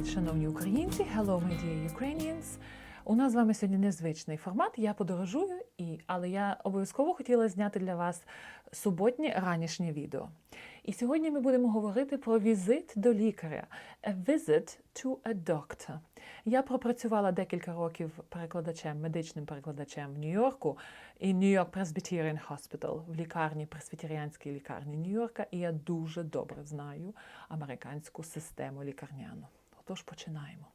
Привіт, шановні українці! Hello, my dear Ukrainians! У нас з вами сьогодні незвичний формат. Я подорожую, і, але я обов'язково хотіла зняти для вас суботнє ранішнє відео. І сьогодні ми будемо говорити про візит до лікаря. A visit to a doctor. Я пропрацювала декілька років перекладачем, медичним перекладачем в Нью-Йорку і York Presbyterian Hospital в лікарні, пресвітеріанській лікарні Нью-Йорка, і я дуже добре знаю американську систему лікарняну. Отож, починаємо.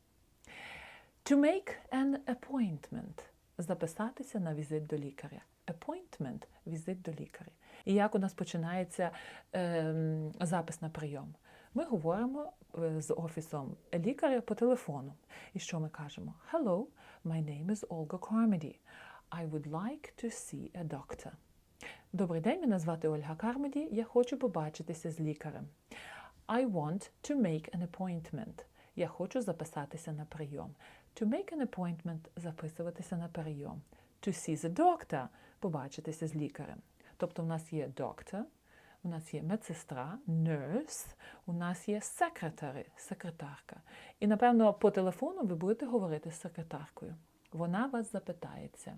To make an appointment – записатися на візит до лікаря. Appointment – візит до лікаря. І як у нас починається ем, запис на прийом? Ми говоримо е, з офісом лікаря по телефону. І що ми кажемо? Hello, my name is Olga Carmody. I would like to see a doctor. Добрий день, мене звати Ольга Кармеді. Я хочу побачитися з лікарем. I want to make an appointment. Я хочу записатися на прийом. To make an appointment – записуватися на прийом. To see the doctor – побачитися з лікарем. Тобто у нас є doctor, у нас є медсестра, nurse, у нас є secretary, секретарка. І, напевно, по телефону ви будете говорити з секретаркою. Вона вас запитається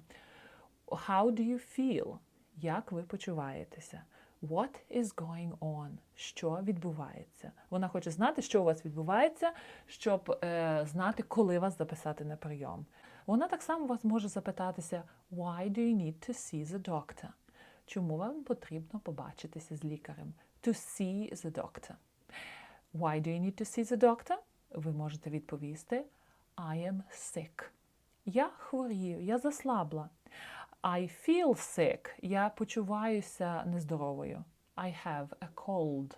How do you feel? Як ви почуваєтеся? What is going on? Що відбувається? Вона хоче знати, що у вас відбувається, щоб е, знати, коли вас записати на прийом. Вона так само вас може запитатися Why do you need to see the doctor? Чому вам потрібно побачитися з лікарем? To see the doctor. Why do you need to see the doctor? Ви можете відповісти I am sick. Я хворію, я заслабла. I feel sick. Я почуваюся нездоровою. I have a cold.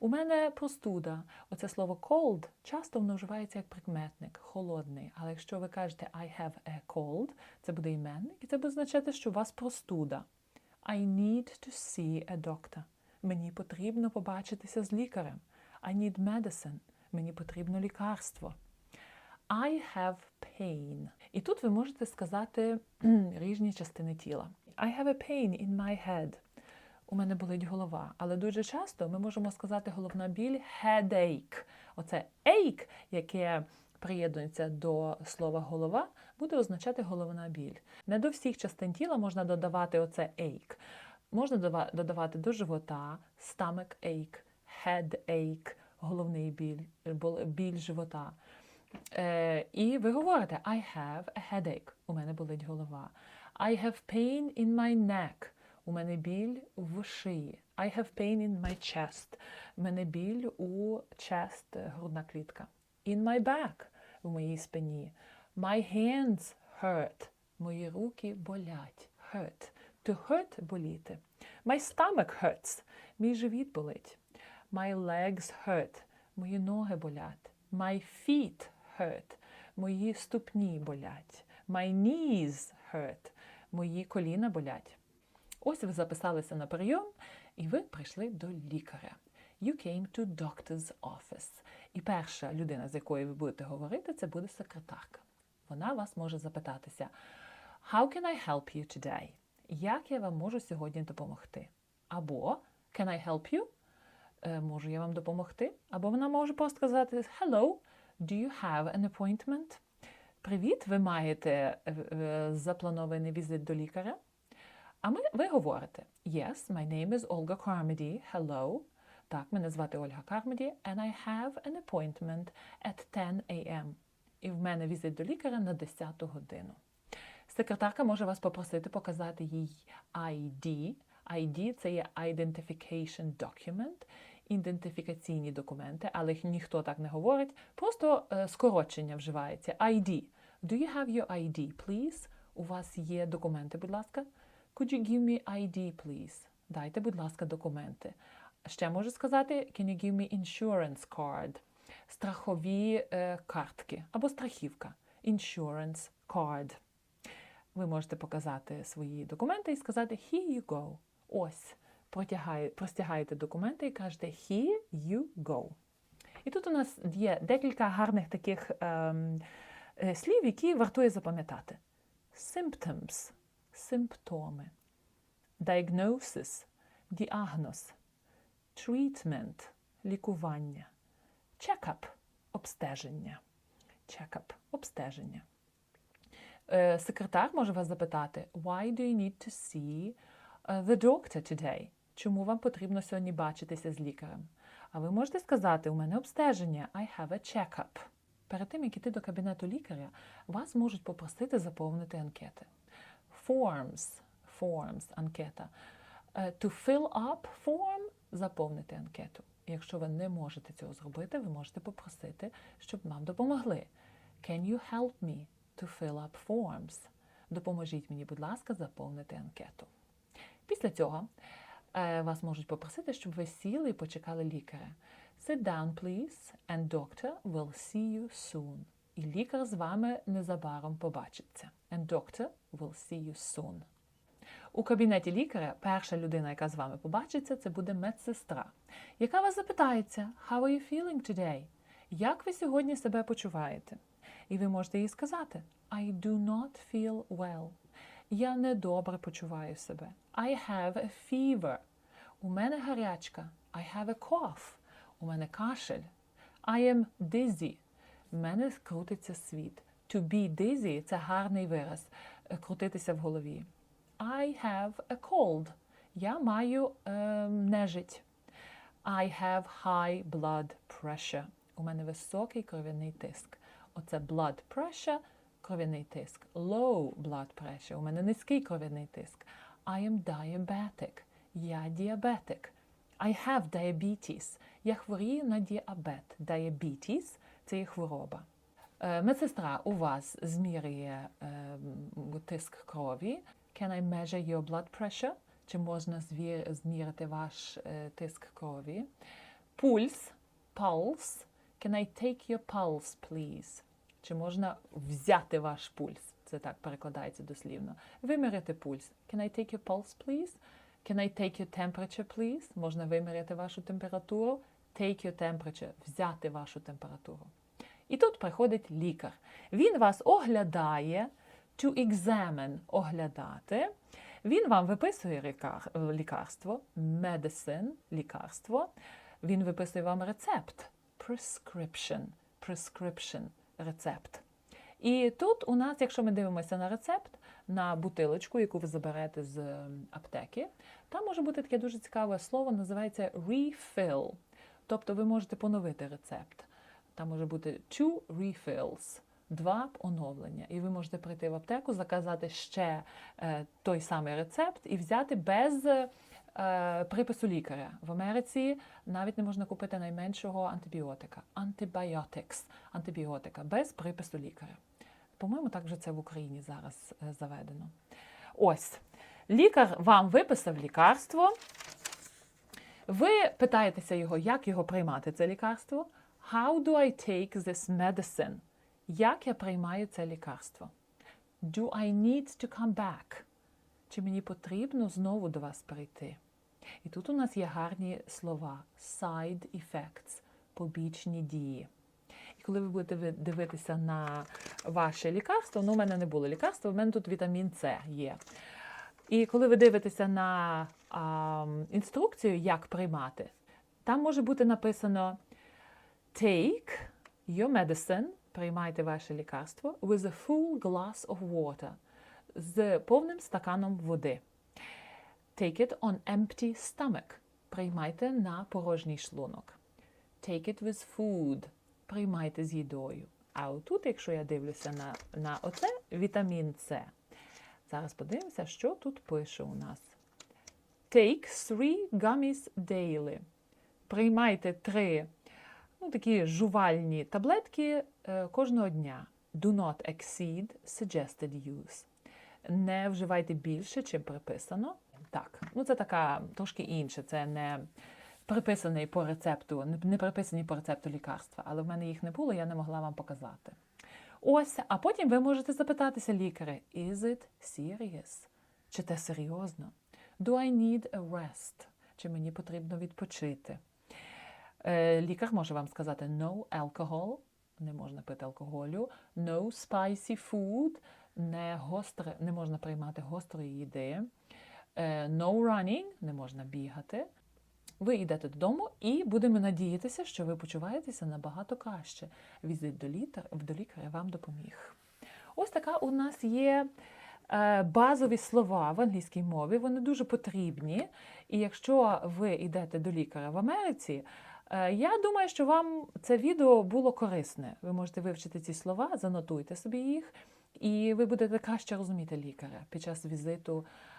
У мене простуда. Оце слово cold часто воно вживається як прикметник, холодний. Але якщо ви кажете I have a cold, це буде іменник, і це буде означати, що у вас простуда. I need to see a doctor. Мені потрібно побачитися з лікарем. I need medicine. Мені потрібно лікарство. I have pain. І тут ви можете сказати різні частини тіла. I have a pain in my head. У мене болить голова. Але дуже часто ми можемо сказати головна біль headache. Оце ache, яке приєднується до слова голова, буде означати головна біль. Не до всіх частин тіла можна додавати оце ache. Можна додавати до живота, stomach ache, headache, головний біль, біль живота. Е, і ви говорите I have a headache. У мене болить голова. I have pain in my neck. У мене біль в шиї. I have pain in my chest. У мене біль у chest, грудна клітка. In my back. В моїй спині. My hands hurt. Мої руки болять. Hurt. To hurt – боліти. My stomach hurts. Мій живіт болить. My legs hurt. Мої ноги болять. My feet hurt. Мої ступні болять. My knees hurt. Мої коліна болять. Ось ви записалися на прийом, і ви прийшли до лікаря. You came to doctor's office. І перша людина, з якою ви будете говорити, це буде секретарка. Вона вас може запитатися: How can I help you today? Як я вам можу сьогодні допомогти? Або Can I help you? Е, Можу я вам допомогти? Або вона може просто сказати Hello, do you have an appointment? Привіт, ви маєте е, е, запланований візит до лікаря? А ми, ви говорите Yes, my name is Olga Carmody. Hello. Так, мене звати Ольга Кармеді, and I have an appointment at 10 a.m. І в мене візит до лікаря на 10 годину. Секретарка може вас попросити показати їй ID. ID – це є Identification Document, ідентифікаційні документи, але їх ніхто так не говорить. Просто е, скорочення вживається. ID. Do you have your ID, please? У вас є документи, будь ласка. Could you give me ID, please? Дайте, будь ласка, документи. Ще можу сказати, can you give me insurance card? Страхові е, картки або страхівка. Insurance card. Ви можете показати свої документи і сказати Here you go. Ось. Простягаєте документи і кажете Here you go. І тут у нас є декілька гарних таких ем, е, слів, які вартує запам'ятати. Symptoms – симптоми. Diagnosis – діагноз. Treatment – лікування. Check-up – обстеження. Check-up – обстеження. Е, Секретар може вас запитати: Why do you need to see uh, the doctor today? Чому вам потрібно сьогодні бачитися з лікарем? А ви можете сказати: у мене обстеження, I have a check-up. Перед тим, як іти до кабінету лікаря, вас можуть попросити заповнити анкети. Forms, forms, анкета. Е, To fill up form – заповнити анкету. Якщо ви не можете цього зробити, ви можете попросити, щоб вам допомогли. Can you help me to fill up forms? Допоможіть мені, будь ласка, заповнити анкету. Після цього вас можуть попросити, щоб ви сіли і почекали лікаря. Sit down, please, and doctor will see you soon. І лікар з вами незабаром побачиться. And doctor will see you soon. У кабінеті лікаря перша людина, яка з вами побачиться, це буде медсестра, яка вас запитається How are you feeling today? Як ви сьогодні себе почуваєте? І ви можете їй сказати I do not feel well. Я недобре почуваю себе. I have a fever. У мене гарячка. I have a cough. У мене кашель. I am dizzy. В мене крутиться світ. To be dizzy – це гарний вираз. е, Крутитися в голові. I have a cold. Я маю е, нежить. I have high blood pressure. У мене високий кров'яний тиск. Оце blood pressure – кров'яний тиск. Low blood pressure. У мене низький кров'яний тиск. I am diabetic. Я діабетик. I have diabetes. Я хворію на діабет. Diabetes – це є хвороба. Е, Медсестра у вас змірює е, тиск крові. Can I measure your blood pressure? Чи можна зміряти ваш е, тиск крові? Пульс, pulse. Can I take your pulse, please? Чи можна взяти ваш пульс? Це так перекладається дослівно. Виміряти пульс. Can I take your pulse, please? Can I take your temperature, please? Можна виміряти вашу температуру. Take your temperature. Взяти вашу температуру. І тут приходить лікар. Він вас оглядає, to examine – оглядати. Він вам виписує лікар, лікарство, medicine – лікарство. Він виписує вам рецепт, prescription, prescription – рецепт. І тут у нас, якщо ми дивимося на рецепт, на бутилочку, яку ви заберете з ем, аптеки, там може бути таке дуже цікаве слово, називається refill. Тобто ви можете поновити рецепт. Там може бути two refills, два оновлення. І ви можете прийти в аптеку, заказати ще е, той самий рецепт і взяти без припису лікаря. В Америці навіть не можна купити найменшого антибіотика. Antibiotics – антибіотика без припису лікаря. По-моєму, так вже це в Україні зараз е, заведено. Ось. Лікар вам виписав лікарство. Ви питаєтеся його, як його приймати, це лікарство. How do I take this medicine? Як я приймаю це лікарство? Do I need to come back? Чи мені потрібно знову до вас прийти? І тут у нас є гарні слова side effects, побічні дії. І коли ви будете дивитися на ваше лікарство, ну, у мене не було лікарства, у мене тут вітамін С є. І коли ви дивитеся на а, інструкцію, як приймати, там може бути написано Take your medicine, приймайте ваше лікарство with a full glass of water, з повним стаканом води. Take it on empty stomach, приймайте на порожній шлунок. Take it with food, приймайте з їдою. А отут, якщо я дивлюся на, на оце, вітамін С. Зараз подивимося, що тут пише у нас. Take three gummies daily. Приймайте три ну, такі жувальні таблетки е, кожного дня. Do not exceed suggested use. Не вживайте більше, чим приписано. Так, ну це така трошки інше. Це не приписаний по рецепту, не- приписані по рецепту лікарства, але в мене їх не було, я не могла вам показати. Ось, а потім ви можете запитатися лікаря: Is it serious? Чи це серйозно? Do I need a rest? Чи мені потрібно відпочити? Е, Лікар може вам сказати no alcohol, не можна пити алкоголю, no spicy food, не, гостре, не можна приймати гострої їди, no running, не можна бігати, Ви йдете додому і будемо надіятися, що ви почуваєтеся набагато краще. Візит до, літер, до лікаря вам допоміг. Ось така у нас є е, базові слова в англійській мові. Вони дуже потрібні. І якщо ви йдете до лікаря в Америці, е, я думаю, що вам це відео було корисне. Ви можете вивчити ці слова, занотуйте собі їх, і ви будете краще розуміти лікаря під час візиту е,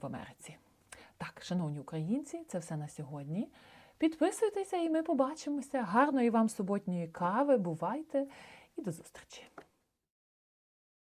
в Америці. Так, шановні українці, це все на сьогодні. Підписуйтеся, і ми побачимося. Гарної вам суботньої кави. Бувайте і до зустрічі!